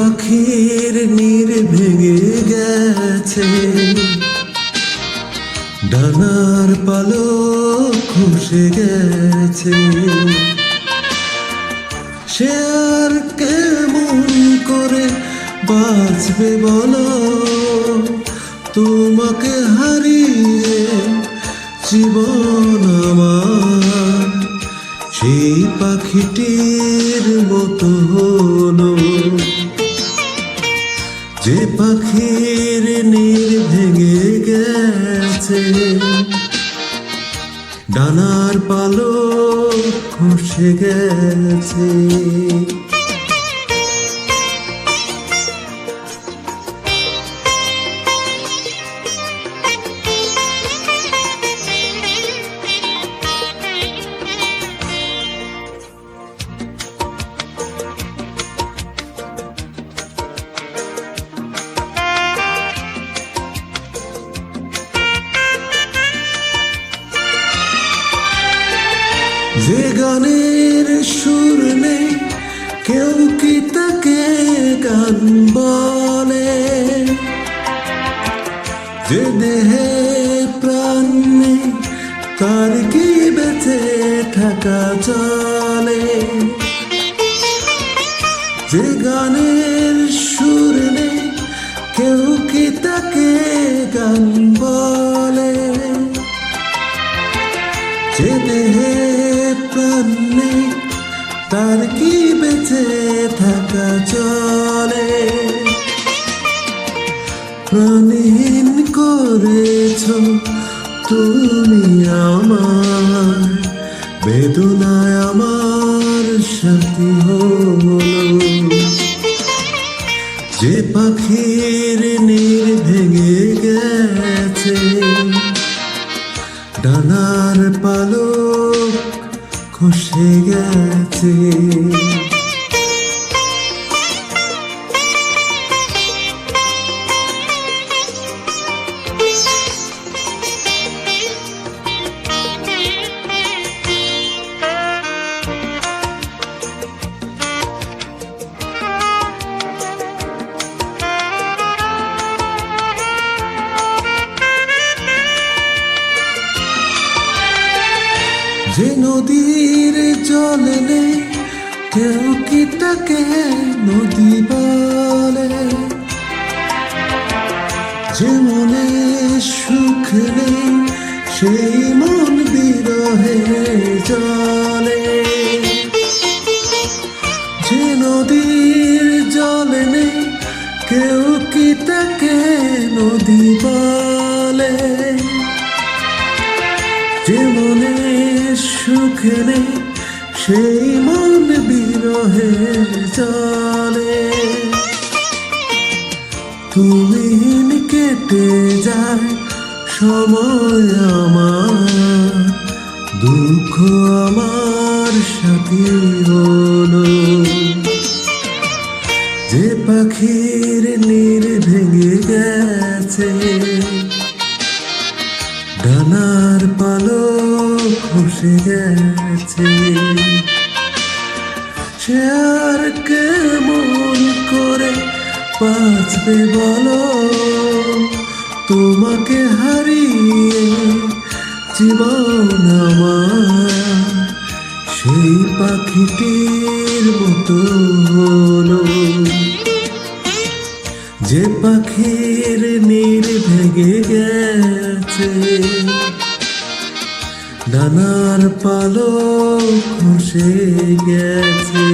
পাখির নীর ভেঙে গেছে। ডানার পালক খসে গেছে। সে আর কেমন করে বাঁচবে বলো? তোমাকে হারিয়ে জীবন আমার। সেই পাখিটির মতো হলো। যে পাখির নীর ভেঙে গেছে ডানার পালক খসে গেছে। কেউ কি তাকে গান বলে? যে দেহে প্রাণ তার কি বেঁচে থাকা চলে? যে গানের সুর কেউ কি তাকে গান বলে? যে দেহে প্রাণ নেই তার কি বেঁচে থাকা চলে? প্রাণীহীন করেছ তুমি আমার, বেদনায় আমার সাথী হলো। যে পাখির নীর ভেঙে গেছে, ডানার পালক খসে গেছে যে নদীর জল নেই, কেউ কি তাকে নদী বলে? যে মনে সুখ নেই, সেই মন বিরহে জলে। যে নদীর জল নেই, কেউ কি তাকে নদী বলে? সুখ নেই সেই মন বিরহে চলে তুমি কেটে যায় সময় আমার, দুঃখ আমার সাথী হলো। যে পাখির নীর ভেঙে গেছে খসে গেছে সে আর কেমন করে বাঁচবে বলো? তোমাকে হারিয়ে জীবন আমার সেই পাখিটির মতো হলো। যে পাখির নীর ভেঙে গেছে ডানার পালক খসে গেছে।